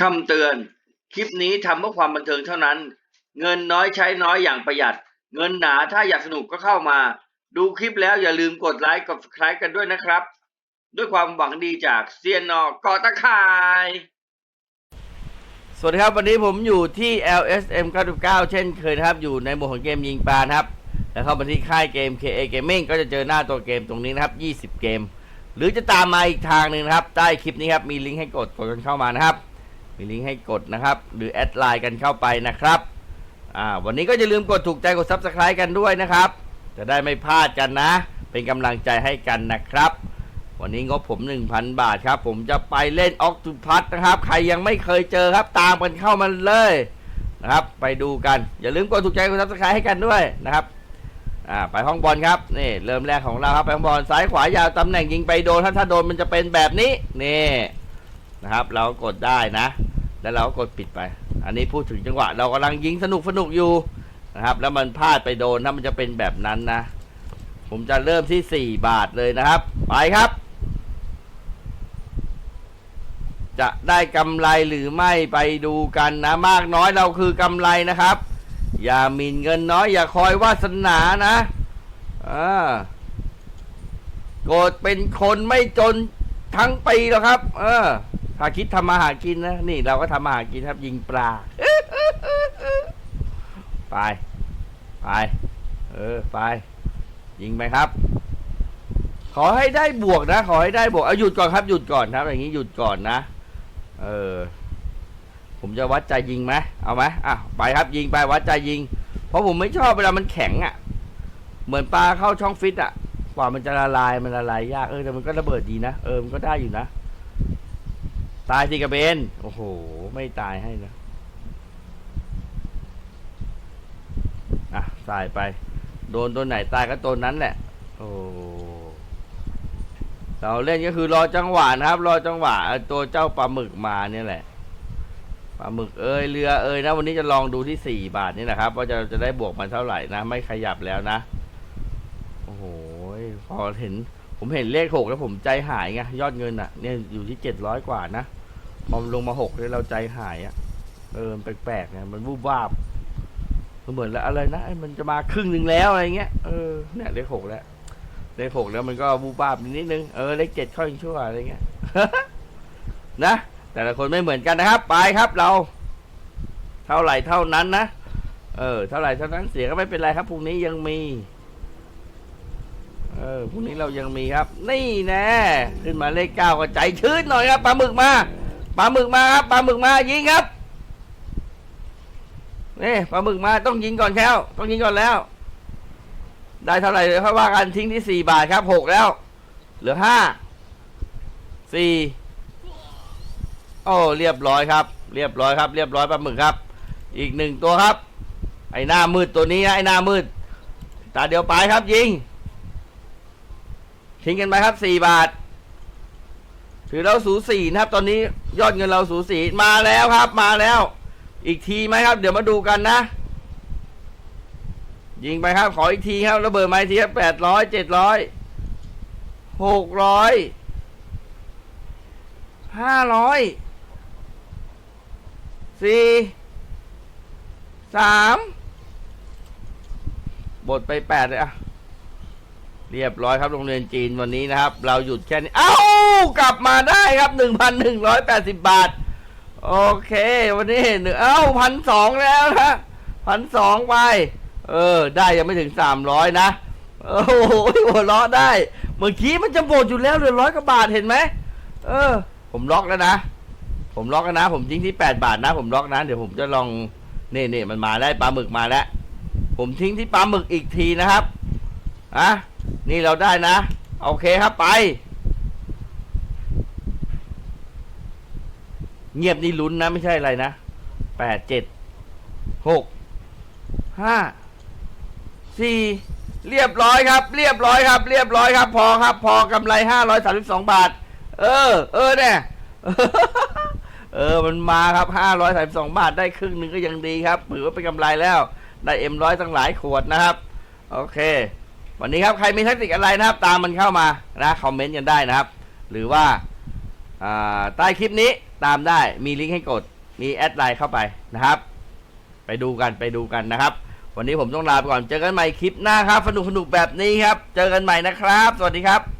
คำเตือน คลิปนี้ทำเพื่อความบันเทิงเท่านั้น เงินน้อยใช้น้อยอย่างประหยัด เงินหนาถ้าอยากสนุกก็เข้ามา ดูคลิปแล้วอย่าลืมกดไลค์กด subscribe กันด้วยนะครับ ด้วยความหวังดีจากเซียนนอกอตะข่าย สวัสดีครับ วันนี้ผมอยู่ที่ LSM 99 เช่นเคยนะครับอยู่ในโหมดของเกมยิงปลานะครับแล้วเข้ามาที่ค่ายเกม KA Gaming ก็จะเจอหน้าตัวเกมตรงนี้นะครับ 20 เกมหรือจะตามมาอีกทางหนึ่งนะครับ ใต้คลิปนี้ครับ มีลิงก์ให้กดกดกันเข้ามานะครับ มีลิงก์ให้กดนะครับ หรือแอดไลน์กันเข้าไปนะครับอ่าวันนี้ก็อย่าลืมกดถูกใจกด Subscribe กันด้วยนะครับ จะได้ไม่พลาดกันนะ เป็นกำลังใจให้กันนะครับ วันนี้งบผม 1,000 บาทครับ ผมจะไปเล่นออกตุพัทนะครับ ใครยังไม่เคยเจอครับตามกันเข้ามาเลยนะครับ ไปดูกัน อย่าลืมกดถูกใจกด Subscribe ให้กันด้วยนะครับอ่าไปห้องบอลครับนี่เริ่มแรกของเราครับไปห้องบอลซ้ายขวายาวตำแหน่งยิงไปโดนถ้าถ้าโดนมันจะเป็นแบบนี้นี่นะครับ เรากดได้นะ แล้วเราก็กดปิดไป อันนี้พูดถึงจังหวะ เรากำลังยิงสนุกสนุกอยู่นะครับ แล้วมันพลาดไปโดนถ้ามันจะเป็นแบบนั้นนะ ผมจะเริ่มที่ 4 บาทเลยนะครับ ไปครับ จะได้กำไรหรือไม่ไปดูกันนะ มากน้อยเราคือกำไรนะครับ อย่ามินเงินน้อย อย่าคอยวาสนานะอ่าโกรธเป็นคนไม่จนทั้งปีหรอกครับ เออ ถ้าคิดทำมาหากินนะ นี่เราก็ทำมาหากินครับ ยิงปลา ไป ไป เออ ไป ยิงไปครับ ขอให้ได้บวกนะ ขอให้ได้บวก เอาหยุดก่อนครับ หยุดก่อนครับ อย่างนี้หยุดก่อนนะ เออ ผมจะวัดใจยิงไหมเอาไหมอะ ไปครับยิงไปวัดใจยิง เพราะผมไม่ชอบเวลามันแข็งอะ เหมือนปลาเข้าช่องฟิตอะ กว่ามันจะละลายมันละลายยาก เออแต่มันก็ระเบิดดีนะ เออ มันก็ได้อยู่นะ ตายสิกระเบน โอ้โห ไม่ตายให้นะ อะสายไป โดนตัวไหนตายก็ตัวนั้นแหละ โอ้เราเล่นก็คือรอจังหวะนะครับ รอจังหวะตัวเจ้าปลาหมึกมาเนี่ยแหละปลาหมึกเอ้ยเรือเอ้ยนะวันนี้จะลองดูที่สี่บาทนี่นะครับ ว่าจะจะได้บวกมันเท่าไหร่นะ ไม่ขยับแล้วนะ โอ้โหพอเห็น ผมเห็นเลขหกแล้วผมใจหายไงยอดเงินอะ เนี่ยอยู่ที่เจ็ดร้อยกว่านะ พอมันลงมาหกเลยเราใจหายอะ เออแปลกๆไงมันวูบวาบมันเหมือนแล้วอะไรนะมันจะมาครึ่งหนึ่งแล้วอะไรเงี้ยเออเนี่ยเลขหกแล้วเลขหกแล้วมันก็บูบาบนิดนึงเออเลขเจ็ดค่อยชั่วอะไรเงี้ยนะแต่ละคนไม่เหมือนกันนะครับ ไปครับเรา เท่าไหร่เท่านั้นนะเออ เท่าไหร่เท่านั้นเสียก็ไม่เป็นไรครับพรุ่งนี้ยังมี เออพรุ่งนี้เรายังมีครับ นี่แน่ขึ้นมาเลขเก้าก็ใจชื้นหน่อยครับปลาหมึกมา ปลาหมึกมาครับปลาหมึกมายิงครับนี่ปลาหมึกมาต้องยิงก่อนแค้วต้องยิงก่อนแล้ว ได้เท่าไหร่เดี๋ยค่อยว่ากันทิ้งที่สี่บาทครับหกแล้ว เหลือห้าสี่โอ้เรียบร้อยครับ เรียบร้อยครับ เรียบร้อยปลาหมึกครับ อีกหนึ่งตัวครับ ไอ้หน้ามืดตัวนี้นะไอ้หน้ามืดตาเดียวไปครับยิงทิ้งกันไปครับสี่บาท ถือเราสูสีนะครับ ตอนนี้ยอดเงินเราสูสีมาแล้วครับ มาแล้ว อีกทีไหมครับ เดี๋ยวมาดูกันนะ ยิงไปครับ ขออีกทีครับระเบิดไม้ทีครับแปดร้อยเจ็ดร้อยหกร้อยห้าร้อยสี่สามบทไปแปดเลยอะเรียบร้อยครับโรงเรียนจีนวันนี้นะครับ เราหยุดแค่นี้เอ้า กลับมาได้ครับหนึ่งพันหนึ่งร้อยแปดสิบบาท โอเค วันนี้หนึ่งเอ้าพันสองแล้วนะพันสองไป เออ ได้ยังไม่ถึงสามร้อยนะ โอ้โหหัวเราะได้ เมื่อกี้มันจะโบดอยู่แล้วเหลือร้อยกว่าบาทเห็นไหมเออ ผมล็อกแล้วนะ ผมล็อกแล้วนะ ผมทิ้งที่แปดบาทนะ ผมล็อกนะ เดี๋ยวผมจะลองนี่นี่มันมาได้ปลาหมึกมาแล้ว ผมทิ้งที่ปลาหมึกอีกทีนะครับอะนี่เราได้นะ โอเคครับไป เงียบนี่ลุ้นนะไม่ใช่อะไรนะแปดเจ็ดหกห้าสี่เรียบร้อยครับ เรียบร้อยครับ เรียบร้อยครับ พอครับ พอกำไรห้าร้อยสามสิบสองบาท เออ เออเนี่ยเออมันมาครับห้าร้อยสามสองบาทได้ครึ่งหนึ่งก็ยังดีครับถือว่าเป็นกำไรแล้ว ได้เอ็มร้อยตั้งหลายขวดนะครับ โอเค วันนี้ครับใครมีเทคนิคอะไรนะครับ ตามมันเข้ามานะคอมเมนต์กันได้นะครับ หรือว่าอ่าใต้คลิปนี้ ตามได้มีลิงก์ให้กดมีแอดไลน์เข้าไปนะครับ ไปดูกันไปดูกันนะครับ วันนี้ผมต้องลาไปก่อนเจอกันใหม่คลิปหน้าครับสนุกสนุกแบบนี้ครับ เจอกันใหม่นะครับ สวัสดีครับ